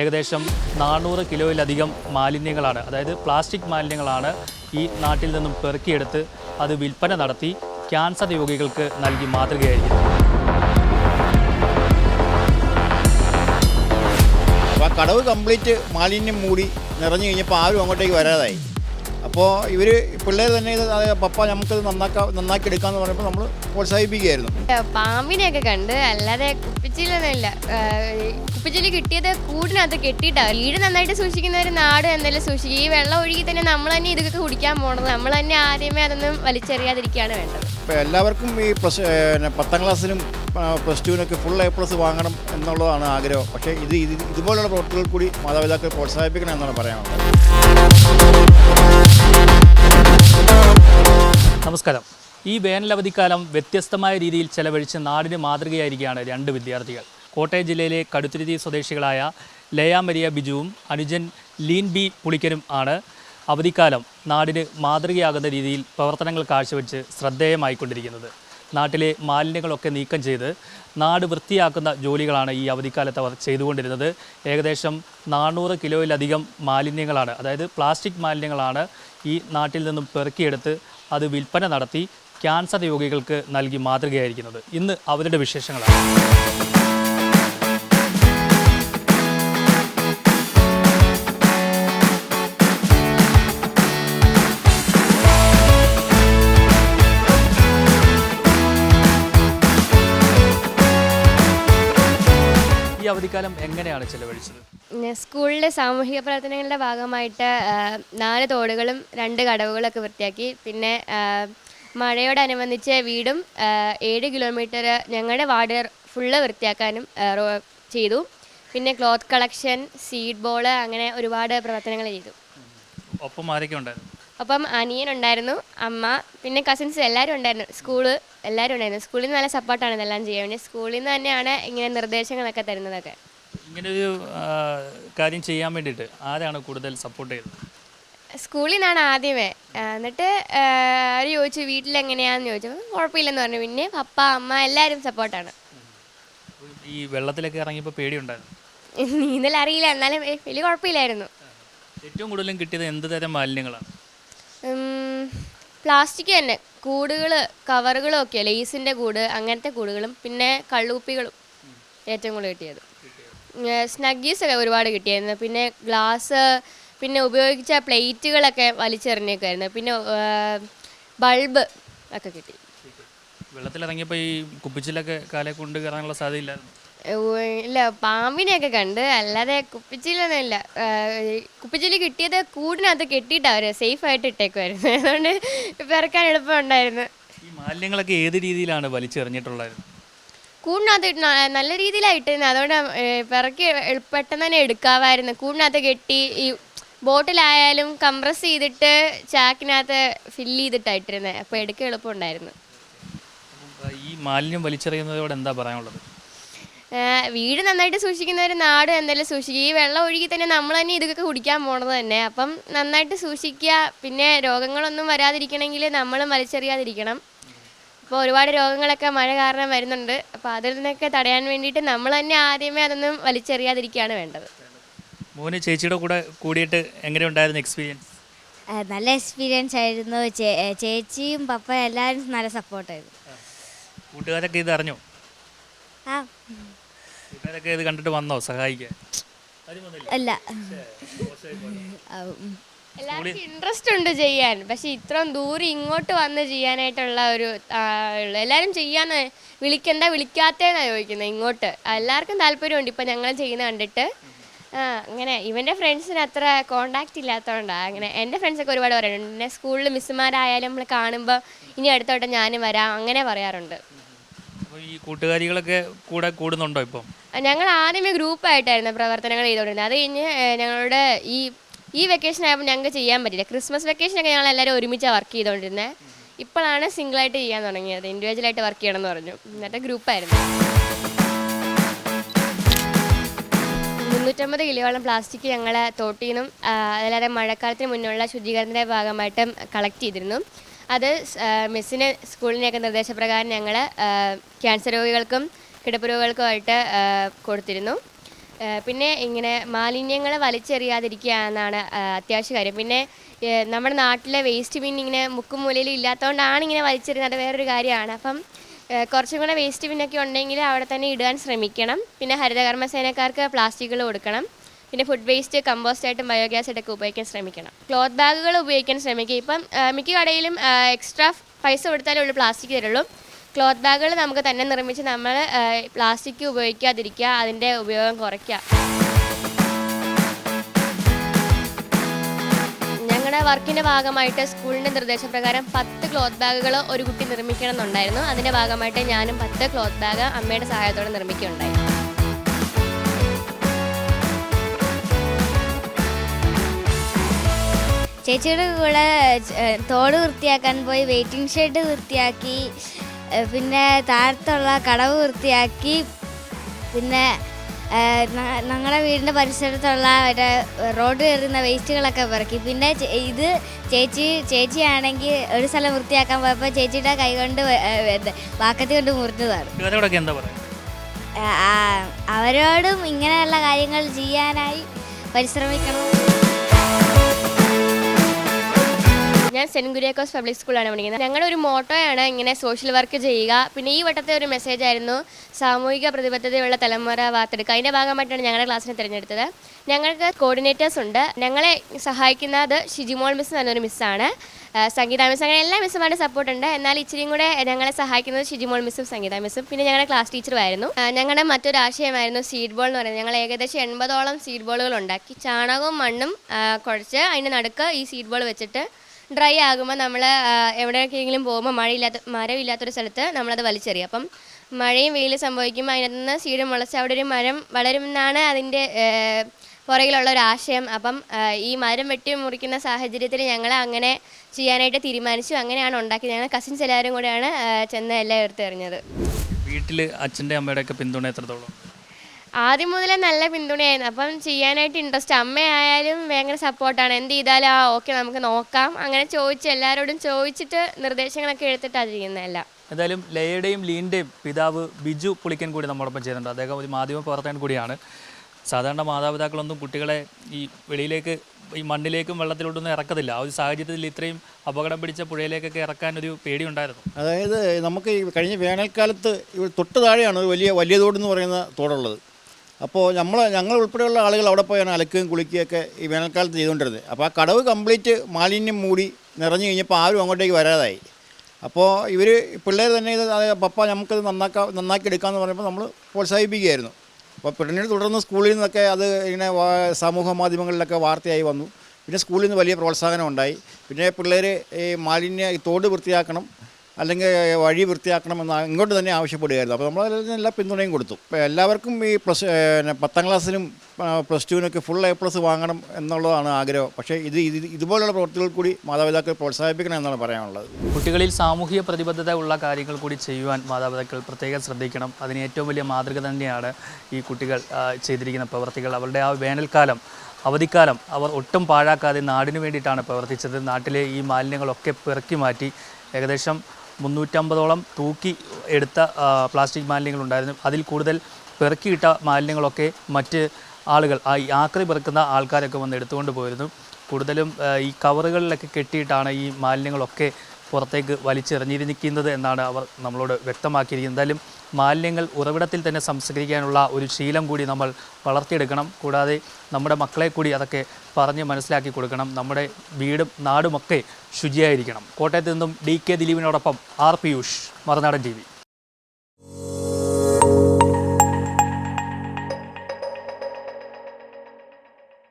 ഏകദേശം നാനൂറ് കിലോയിലധികം മാലിന്യങ്ങളാണ് അതായത് പ്ലാസ്റ്റിക് മാലിന്യങ്ങളാണ് ഈ നാട്ടിൽ നിന്നും പെറുക്കിയെടുത്ത് അത് വിൽപ്പന നടത്തി ക്യാൻസർ രോഗികൾക്ക് നൽകി ആ കടവ് കംപ്ലീറ്റ് മാലിന്യം മൂടി നിറഞ്ഞു കഴിഞ്ഞപ്പോൾ ആരും അങ്ങോട്ടേക്ക് വരാതായി. അപ്പോൾ ഇവർ പിള്ളേർ തന്നെ ഇത് പപ്പ നമുക്കത് നന്നാക്കാം നന്നാക്കി എടുക്കാന്ന് പറഞ്ഞപ്പോൾ നമ്മൾ പ്രോത്സാഹിപ്പിക്കുകയായിരുന്നു. പാമ്പിനെയൊക്കെ കണ്ട് അല്ലാതെ കുപ്പിച്ചിലൊന്നുമില്ല. കുപ്പിച്ചിൽ കിട്ടിയത് കൂടിനകത്ത് കെട്ടിയിട്ടാണ് വീട് നന്നായിട്ട് സൂക്ഷിക്കുന്ന ഒരു നാട് എന്നല്ല സൂക്ഷിക്കും. ഈ വെള്ളം ഒഴുകി തന്നെ നമ്മൾ തന്നെ ഇതൊക്കെ കുടിക്കാൻ പോകണം നമ്മൾ തന്നെ ആദ്യമേ അതൊന്നും വലിച്ചെറിയാതിരിക്കുകയാണ് വേണ്ടത്. ഇപ്പോൾ എല്ലാവർക്കും ഈ പ്ലസ് പത്താം ക്ലാസ്സിലും പ്ലസ് ടുവിനൊക്കെ ഫുൾ എ പ്ലസ് വാങ്ങണം എന്നുള്ളതാണ് ആഗ്രഹം. പക്ഷേ ഇത് ഇതുപോലുള്ള പ്രവർത്തികൾ കൂടി മാതാപിതാക്കൾ പ്രോത്സാഹിപ്പിക്കണം എന്നാണ് പറയാനുള്ളത്. നമസ്കാരം. ഈ വേനലവധിക്കാലം വ്യത്യസ്തമായ രീതിയിൽ ചെലവഴിച്ച് നാടിന് മാതൃകയായിരിക്കുകയാണ് രണ്ട് വിദ്യാർത്ഥികൾ. കോട്ടയം ജില്ലയിലെ കടുത്തുരുത്തി സ്വദേശികളായ ലയ മരിയ ബിജുവും അനുജൻ ലീൻ ബി പുളിക്കനും ആണ് അവധിക്കാലം നാടിന് മാതൃകയാകുന്ന രീതിയിൽ പ്രവർത്തനങ്ങൾ കാഴ്ചവെച്ച് ശ്രദ്ധേയമായിക്കൊണ്ടിരിക്കുന്നത്. നാട്ടിലെ മാലിന്യങ്ങളൊക്കെ നീക്കം ചെയ്ത് നാട് വൃത്തിയാക്കുന്ന ജോലികളാണ് ഈ അവധിക്കാലത്ത് അവർ ചെയ്തുകൊണ്ടിരുന്നത്. ഏകദേശം നാനൂറ് കിലോയിലധികം മാലിന്യങ്ങളാണ് അതായത് പ്ലാസ്റ്റിക് മാലിന്യങ്ങളാണ് ഈ നാട്ടിൽ നിന്നും പെറുക്കിയെടുത്ത് അത് വിൽപ്പന നടത്തി ക്യാൻസർ രോഗികൾക്ക് നൽകി മാതൃകയായിരിക്കുന്നത്. ഇന്ന് അവരുടെ വിശേഷങ്ങളാണ്. അവധിക്കാലം എങ്ങനെയാണ് ചെലവഴിച്ചത്? സ്കൂളിലെ സാമൂഹിക പ്രവർത്തനങ്ങളുടെ ഭാഗമായിട്ട് ആ, നാല് തോടുകളും രണ്ട് കടവുകളൊക്കെ വൃത്തിയാക്കി. പിന്നെ ആ, മഴയോടനുബന്ധിച്ച് വീടും ആ, ഏഴ് കിലോമീറ്റർ ഞങ്ങളുടെ വാർഡ് ഫുള്ള് വൃത്തിയാക്കാനും ആ, റോ- ചെയ്തു. പിന്നെ ക്ലോത്ത് കളക്ഷൻ സീഡ് ബോൾ അങ്ങനെ ഒരുപാട് പ്രവർത്തനങ്ങൾ ചെയ്തു. ഒപ്പം ആരൊക്കെ ഉണ്ടായിരുന്നു? അപ്പം അനിയൻ ഉണ്ടായിരുന്നു അമ്മ പിന്നെ കസിൻസ് എല്ലാവരും ഉണ്ടായിരുന്നു. സ്കൂൾ എല്ലാവരും ഉണ്ടായിരുന്നു. സ്കൂളിൽ നിന്ന് നല്ല സപ്പോർട്ടാണ് ഇതെല്ലാം ചെയ്യാൻ വേണ്ടി. സ്കൂളിൽ നിന്ന് തന്നെയാണ് ഇങ്ങനെ നിർദ്ദേശങ്ങളൊക്കെ തരുന്നതൊക്കെ. ഇങ്ങനെ ഒരു കാര്യം ചെയ്യാൻ വേണ്ടിയിട്ട് ആരാണ് കൂടുതൽ സപ്പോർട്ട് ചെയ്തത് സ്കൂളിൽ നിന്നാണ് ആദ്യമേ. എന്നിട്ട് അവർ ചോദിച്ചു വീട്ടിലെങ്ങനെയാന്ന് ചോദിച്ചു. കുഴപ്പമില്ലെന്ന് പറഞ്ഞു. പിന്നെ പപ്പ അമ്മ എല്ലാവരും സപ്പോർട്ടാണ് ഈ വെള്ളത്തിലൊക്കെ ഇറങ്ങിയപ്പോൾ പേടിയുണ്ടായിരുന്നു? നീന്തൽ അറിയില്ല. എന്നാലും വലിയ കുഴപ്പമില്ലായിരുന്നു. ഏറ്റവും കൂടുതലും കിട്ടിയത് എന്ത് തരം മാലിന്യങ്ങളാണ്? പ്ലാസ്റ്റിക് തന്നെ. കൂടുകൾ കവറുകളും ഒക്കെ ലേസിന്റെ കൂട് അങ്ങനത്തെ കൂടുകളും പിന്നെ കള്ളുപ്പികളും ഏറ്റവും കൂടുതൽ കിട്ടിയത്. സ്നഗ്ഗീസ് ഒക്കെ ഒരുപാട് കിട്ടിയായിരുന്നു. പിന്നെ ഗ്ലാസ് പിന്നെ ഉപയോഗിച്ച പ്ലേറ്റുകളൊക്കെ വലിച്ചെറിഞ്ഞേക്കായിരുന്നു പിന്നെ ബൾബ് ഒക്കെ കിട്ടി. വെള്ളത്തിലിറങ്ങിയപ്പോൾ ഈ കുപ്പിച്ചിലൊക്കെ കാലേ കൊണ്ട് കയറാനുള്ള സാധ്യതയില്ലായിരുന്നു. ഇല്ല പാമ്പിനെയൊക്കെ കണ്ട് അല്ലാതെ കുപ്പിച്ചില്ല കുപ്പിച്ചിൽ കിട്ടിയത് കൂടിനകത്ത് കെട്ടിയിട്ടാ അവർ സേഫ് ആയിട്ട് ഇട്ടേക്കുമായിരുന്നു അതുകൊണ്ട് പിറക്കാൻ എളുപ്പമുണ്ടായിരുന്നു ഈ മാലിന്യങ്ങളൊക്കെ ഏത് രീതിയിലാണ് വലിച്ചെറിഞ്ഞിട്ടുള്ളത് കൂടിനകത്ത് ഇട്ട് നല്ല രീതിയിലാണ് ഇട്ടിരുന്നത് അതുകൊണ്ട് പിറക്കി പെട്ടെന്ന് തന്നെ എടുക്കാമായിരുന്നു കൂടിനകത്ത് കെട്ടി ഈ ബോട്ടിലായാലും കംപ്രസ് ചെയ്തിട്ട് ചാക്കിനകത്ത് ഫില്ല് ചെയ്തിട്ടായിട്ടിരുന്നത് അപ്പോൾ എടുക്കാൻ എളുപ്പമുണ്ടായിരുന്നു ഈ മാലിന്യം വലിച്ചെറിയുന്നതോടെ എന്താ പറയാനുള്ളത്? വീട് നന്നായിട്ട് സൂക്ഷിക്കുന്നവർ നാട് എന്തായാലും സൂക്ഷിക്കുക. ഈ വെള്ളം ഒഴുകി തന്നെ നമ്മൾ തന്നെ ഇതൊക്കെ കുടിക്കാൻ പോണത് തന്നെ. അപ്പം നന്നായിട്ട് സൂക്ഷിക്കുക. പിന്നെ രോഗങ്ങളൊന്നും വരാതിരിക്കണമെങ്കിൽ നമ്മൾ വലിച്ചെറിയാതിരിക്കണം. അപ്പോൾ ഒരുപാട് രോഗങ്ങളൊക്കെ മഴ കാരണം വരുന്നുണ്ട്. അപ്പോൾ അതിൽ നിന്നൊക്കെ തടയാൻ വേണ്ടിയിട്ട് നമ്മൾ തന്നെ ആദ്യമേ അതൊന്നും വലിച്ചെറിയാതിരിക്കുകയാണ് വേണ്ടത്. മോന് ചേച്ചിയുടെ കൂടെ കൂടിയിട്ട് എങ്ങനെയുണ്ടായിരുന്നു എക്സ്പീരിയൻസ് നല്ല എക്സ്പീരിയൻസ് ആയിരുന്നു. ചേച്ചിയും പപ്പ എല്ലാവരും നല്ല സപ്പോർട്ടായിരുന്നു കൂട്ടുകാരൊക്കെ ഇത് അറിഞ്ഞോ? ആ. ഇത് കണ്ടിട്ട് വന്നോ? സഹായിക്കാൻ? ആരും വന്നില്ല അല്ല. എല്ലാവർക്കും ഇൻട്രസ്റ്റ് ഉണ്ട് ചെയ്യാൻ. പക്ഷെ ഇത്രയും ദൂരം ഇങ്ങോട്ട് വന്ന് ചെയ്യാനായിട്ടുള്ള ഒരു ആ, ഉള്ളു. എല്ലാവരും ചെയ്യാന്ന് വിളിക്കണ്ട വിളിക്കാത്തേന്നാ ചോദിക്കുന്നത് ഇങ്ങോട്ട്. എല്ലാവർക്കും താല്പര്യമുണ്ട്. ഇപ്പം ഞങ്ങൾ ചെയ്യുന്ന കണ്ടിട്ട്. ആ അങ്ങനെ ഇവന്റെ ഫ്രണ്ട്സിന് അത്ര കോണ്ടാക്റ്റ് ഇല്ലാത്തതുകൊണ്ടാണ് അങ്ങനെ എന്റെ ഫ്രണ്ട്സൊക്കെ ഒരുപാട് പറയാറുണ്ട് പിന്നെ സ്കൂളിൽ മിസ്സുമാരായാലും നമ്മൾ കാണുമ്പോൾ ഇനി അടുത്തോട്ട് ഞാനും വരാം. അങ്ങനെ പറയാറുണ്ട്. ഈ കൂട്ടുകാരികളൊക്കെ കൂടെ കൂടുന്നുണ്ടോ ഇപ്പം? ഞങ്ങൾ ആദ്യമേ ഗ്രൂപ്പായിട്ടായിരുന്നു പ്രവർത്തനങ്ങൾ ചെയ്തുകൊണ്ടിരുന്നത്. അത് കഴിഞ്ഞ് ഞങ്ങളുടെ ഈ ഈ വെക്കേഷൻ ആയപ്പോൾ ഞങ്ങൾക്ക് ചെയ്യാൻ പറ്റില്ല ക്രിസ്മസ് വെക്കേഷനൊക്കെ ഞങ്ങൾ എല്ലാവരും ഒരുമിച്ചാണ് വർക്ക് ചെയ്തുകൊണ്ടിരുന്നത് ഇപ്പോഴാണ് സിംഗിളായിട്ട് ചെയ്യാൻ തുടങ്ങിയത്. ഇൻഡിവിജ്വലായിട്ട് വർക്ക് ചെയ്യണമെന്ന് പറഞ്ഞു. എന്നിട്ട് ഗ്രൂപ്പായിരുന്നു. മുന്നൂറ്റമ്പത് കിലോയോളം പ്ലാസ്റ്റിക് ഞങ്ങൾ തോട്ടിൽ നിന്നും അതല്ലാതെ മഴക്കാലത്തിന് മുന്നുള്ള ശുചീകരണത്തിന്റെ ഭാഗമായിട്ടും കളക്ട് ചെയ്തിരുന്നു. അത് മിസ്സിന് സ്കൂളിനെയൊക്കെ നിർദ്ദേശപ്രകാരം ഞങ്ങൾ ക്യാൻസർ രോഗികൾക്കും കിടപ്പ് രോഗികൾക്കുമായിട്ട് കൊടുത്തിരുന്നു. പിന്നെ ഇങ്ങനെ മാലിന്യങ്ങൾ വലിച്ചെറിയാതിരിക്കുക എന്നാണ് അത്യാവശ്യ കാര്യം. പിന്നെ നമ്മുടെ നാട്ടിലെ വേസ്റ്റ് ബിൻ ഇങ്ങനെ മുക്കും മൂലയിലും ഇല്ലാത്തതുകൊണ്ടാണ് ഇങ്ങനെ വലിച്ചെറിയുന്നത്. വേറൊരു കാര്യമാണ്. അപ്പം കുറച്ചും കൂടെ വേസ്റ്റ് ബിന്നൊക്കെ ഉണ്ടെങ്കിൽ അവിടെ തന്നെ ഇടാൻ ശ്രമിക്കണം. പിന്നെ ഹരിതകർമ്മസേനക്കാർക്ക് പ്ലാസ്റ്റിക്കുകൾ കൊടുക്കണം. പിന്നെ ഫുഡ് വേസ്റ്റ് കമ്പോസ്റ്റ് ആയിട്ടും ബയോഗ്യാസ് ആയിട്ടൊക്കെ ഉപയോഗിക്കാൻ ശ്രമിക്കണം. ക്ലോത്ത് ബാഗുകൾ ഉപയോഗിക്കാൻ ശ്രമിക്കുക. ഇപ്പം മിക്ക കടയിലും എക്സ്ട്രാ പൈസ കൊടുത്താലേ ഉള്ളൂ പ്ലാസ്റ്റിക് തരുള്ളൂ. ക്ലോത്ത് ബാഗുകൾ നമുക്ക് തന്നെ നിർമ്മിച്ച് നമ്മൾ പ്ലാസ്റ്റിക് ഉപയോഗിക്കാതിരിക്കുക അതിന്റെ ഉപയോഗം കുറയ്ക്കുക. ഞങ്ങളുടെ വർക്കിന്റെ ഭാഗമായിട്ട് സ്കൂളിന്റെ നിർദ്ദേശപ്രകാരം പത്ത് ക്ലോത്ത് ബാഗുകൾ ഒരു കുട്ടി നിർമ്മിക്കണം എന്നുണ്ടായിരുന്നു അതിന്റെ ഭാഗമായിട്ട് ഞാനും പത്ത് ക്ലോത്ത് ബാഗ് അമ്മയുടെ സഹായത്തോടെ നിർമ്മിക്കുകയുണ്ടായി. ചേച്ചിയുടെ കൂടെ തോട് വൃത്തിയാക്കാൻ പോയി വെയിറ്റിംഗ് ഷെഡ് വൃത്തിയാക്കി പിന്നെ താഴത്തുള്ള കടവ് വൃത്തിയാക്കി പിന്നെ ഞങ്ങളുടെ വീടിന്റെ പരിസരത്തുള്ള റോഡ് കയറുന്ന വേസ്റ്റുകളൊക്കെ പറക്കി. പിന്നെ ഇത് ചേച്ചി ചേച്ചിയാണെങ്കിൽ ഒരു സ്ഥലം വൃത്തിയാക്കാൻ പോയപ്പോൾ ചേച്ചിയുടെ കൈ കൊണ്ട് വെ- ഏ, ഇത് വാക്കത്തി കൊണ്ട് മുറിഞ്ഞതാണ് അവരോടും ഇങ്ങനെയുള്ള കാര്യങ്ങൾ ചെയ്യാനായി പരിശ്രമിക്കണം. ഞാൻ സെന്റ് കുര്യാക്കോസ് പബ്ലിക് സ്കൂളാണ് പഠിക്കുന്നത്. ഞങ്ങളുടെ ഒരു മോട്ടോയാണ് ഇങ്ങനെ സോഷ്യൽ വർക്ക് ചെയ്യുക. പിന്നെ ഈ വട്ടത്തെ ഒരു മെസ്സേജ് ആയിരുന്നു സാമൂഹിക പ്രതിബദ്ധതയുള്ള തലമുറ വാർത്തെടുക്കുക. അതിന്റെ ഭാഗമായിട്ടാണ് ഞങ്ങളുടെ ക്ലാസ്സിനെ തിരഞ്ഞെടുത്തത്. ഞങ്ങൾക്ക് കോർഡിനേറ്റേഴ്സ് ഉണ്ട്. ഞങ്ങളെ സഹായിക്കുന്നത് ഷിജിമോൾ മിസ് എന്ന് പറഞ്ഞൊരു മിസ്സാണ് സംഗീത മിസ് അങ്ങനെ എല്ലാ മിസ്സുമാരുടെ സപ്പോർട്ട് ഉണ്ട്. എന്നാൽ ഇച്ചിരിയും കൂടെ ഞങ്ങളെ സഹായിക്കുന്നത് ഷിജിമോൾ മിസ്സും സംഗീത മിസ്സും പിന്നെ ഞങ്ങളുടെ ക്ലാസ് ടീച്ചറുമായിരുന്നു ഞങ്ങളുടെ മറ്റൊരു ആശയമായിരുന്നു സീഡ് ബോൾ എന്ന് പറയുന്നത്. ഞങ്ങൾ ഏകദേശം എൺപതോളം സീഡ് ബോളുകൾ ഉണ്ടാക്കി. ചാണകവും മണ്ണും കുഴച്ച് അതിന്റെ നടുക്ക് ഈ സീഡ് ബോൾ വെച്ചിട്ട് ഡ്രൈ ആകുമ്പോൾ നമ്മൾ എവിടെയൊക്കെയെങ്കിലും പോകുമ്പോൾ മഴയില്ലാത്ത മരമില്ലാത്തൊരു സ്ഥലത്ത് നമ്മളത് വലിച്ചെറിയും. അപ്പം മഴയും വെയിൽ സംഭവിക്കുമ്പോൾ അതിനകത്ത് നിന്ന് സീഡ് മുളച്ച് അവിടെ ഒരു മരം വളരുമെന്നാണ് അതിന്റെ പുറകിലുള്ള ഒരു ആശയം. അപ്പം ഈ മരം വെട്ടി മുറിക്കുന്ന സാഹചര്യത്തിൽ ഞങ്ങൾ അങ്ങനെ ചെയ്യാനായിട്ട് തീരുമാനിച്ചു. അങ്ങനെയാണ് ഉണ്ടാക്കിയത്. ഞങ്ങൾ കസിൻസ് എല്ലാവരും കൂടെയാണ് ചെന്ന് എല്ലാം എടുത്തെറിഞ്ഞത്. വീട്ടിൽ അച്ഛന്റെ അമ്മയുടെ ഒക്കെ പിന്തുണ എത്രത്തോളം? ആദ്യം മുതലേ നല്ല പിന്തുണയായിരുന്നു. അപ്പം ചെയ്യാനായിട്ട് ഇൻട്രസ്റ്റ് അമ്മയായാലും ഭയങ്കര സപ്പോർട്ടാണ് എന്ത് ചെയ്താലും ആ ഓക്കെ നമുക്ക് നോക്കാം. അങ്ങനെ ചോദിച്ച് എല്ലാവരോടും ചോദിച്ചിട്ട് നിർദ്ദേശങ്ങളൊക്കെ എടുത്തിട്ടാണ് ചെയ്യുന്നതെല്ലാം എന്തായാലും ലയയുടെയും ലീന്റെയും പിതാവ് ബിജു പുളിക്കൻ കൂടി നമ്മോടൊപ്പം ചെയ്യുന്നുണ്ട് അദ്ദേഹം ഒരു മാധ്യമ പ്രവർത്തകൻ കൂടിയാണ്. സാധാരണ മാതാപിതാക്കളൊന്നും കുട്ടികളെ ഈ വെളിയിലേക്ക് ഈ മണ്ണിലേക്കും വെള്ളത്തിലോട്ടൊന്നും ഇറക്കത്തില്ല. ആ ഒരു സാഹചര്യത്തിൽ ഇത്രയും അപകടം പിടിച്ച പുഴയിലേക്കൊക്കെ ഇറക്കാൻ ഒരു പേടി ഉണ്ടായിരുന്നു അതായത് നമുക്ക് ഈ കഴിഞ്ഞ വേനൽക്കാലത്ത് ഇവിടെ തൊട്ട് താഴെയാണ് ഒരു വലിയ വലിയ തോടെന്ന് പറയുന്ന തോടുള്ളത്. അപ്പോൾ നമ്മൾ ഞങ്ങൾ ഉൾപ്പെടെയുള്ള ആളുകൾ അവിടെ പോയാണ് അലക്കുകയും കുളിക്കുകയൊക്കെ ഈ വേനൽക്കാലത്ത് ചെയ്തുകൊണ്ടിരുന്നത്. അപ്പോൾ ആ കടവ് കംപ്ലീറ്റ് മാലിന്യം മൂടി നിറഞ്ഞു കഴിഞ്ഞപ്പോൾ ആരും അങ്ങോട്ടേക്ക് വരാതായി. അപ്പോൾ ഇവർ പിള്ളേർ തന്നെ ഇത് പപ്പ നമുക്കത് നന്നാക്കാം നന്നാക്കി എടുക്കാമെന്ന് പറഞ്ഞപ്പോൾ നമ്മൾ പ്രോത്സാഹിപ്പിക്കുകയായിരുന്നു. അപ്പോൾ പിന്നീട് തുടർന്ന് സ്കൂളിൽ നിന്നൊക്കെ അത് ഇങ്ങനെ സമൂഹ മാധ്യമങ്ങളിലൊക്കെ വാർത്തയായി വന്നു. പിന്നെ സ്കൂളിൽ നിന്ന് വലിയ പ്രോത്സാഹനം ഉണ്ടായി. പിന്നെ പിള്ളേർ ഈ മാലിന്യ തോട് വൃത്തിയാക്കണം. അല്ലെങ്കിൽ വഴി വൃത്തിയാക്കണമെന്ന് ഇങ്ങോട്ട് തന്നെ ആവശ്യപ്പെടുകയായിരുന്നു. അപ്പോൾ നമ്മൾ എല്ലാ പിന്തുണയും കൊടുത്തു. എല്ലാവർക്കും ഈ പ്ലസ് പത്താം ക്ലാസ്സിനും പ്ലസ് ടുവിനൊക്കെ ഫുൾ എ പ്ലസ് വാങ്ങണം എന്നുള്ളതാണ് ആഗ്രഹം. പക്ഷേ ഇത് ഇത് ഇതുപോലുള്ള പ്രവൃത്തികൾ കൂടി മാതാപിതാക്കൾ പ്രോത്സാഹിപ്പിക്കണം എന്നാണ് പറയാനുള്ളത്. കുട്ടികളിൽ സാമൂഹിക പ്രതിബദ്ധത ഉള്ള കാര്യങ്ങൾ കൂടി ചെയ്യുവാൻ മാതാപിതാക്കൾ പ്രത്യേകം ശ്രദ്ധിക്കണം. അതിന് ഏറ്റവും വലിയ മാതൃക തന്നെയാണ് ഈ കുട്ടികൾ ചെയ്തിരിക്കുന്ന പ്രവൃത്തികൾ അവരുടെ ആ വേനൽക്കാലം അവധിക്കാലം അവർ ഒട്ടും പാഴാക്കാതെ നാടിനു വേണ്ടിയിട്ടാണ് പ്രവർത്തിച്ചത്. നാട്ടിലെ ഈ മാലിന്യങ്ങളൊക്കെ പിറക്കി മാറ്റി ഏകദേശം മുന്നൂറ്റമ്പതോളം തൂക്കി എടുത്ത പ്ലാസ്റ്റിക് മാലിന്യങ്ങളുണ്ടായിരുന്നു. അതിൽ കൂടുതൽ പെറുക്കിയിട്ട മാലിന്യങ്ങളൊക്കെ മറ്റ് ആളുകൾ ആ ആക്രി പെറുക്കുന്ന ആൾക്കാരൊക്കെ വന്ന് എടുത്തുകൊണ്ട് പോയിരുന്നു. കൂടുതലും ഈ കവറുകളിലൊക്കെ കെട്ടിയിട്ടാണ് ഈ മാലിന്യങ്ങളൊക്കെ പുറത്തേക്ക് വലിച്ചെറിഞ്ഞിരിക്കുന്നത് എന്നാണ് അവർ നമ്മളോട് വ്യക്തമാക്കിയിരിക്കുന്നത്. എന്തായാലും മാലിന്യങ്ങൾ ഉറവിടത്തിൽ തന്നെ സംസ്കരിക്കാനുള്ള ഒരു ശീലം കൂടി നമ്മൾ വളർത്തിയെടുക്കണം. കൂടാതെ നമ്മുടെ മക്കളെ കൂടി അതൊക്കെ പറഞ്ഞ് മനസ്സിലാക്കി കൊടുക്കണം. നമ്മുടെ വീടും നാടുമൊക്കെ ശുചിയായിരിക്കണം. കോട്ടയത്ത് നിന്നും ഡി കെ ദിലീപിനോടൊപ്പം ആർ പിയൂഷ് മറുനാടൻ ടി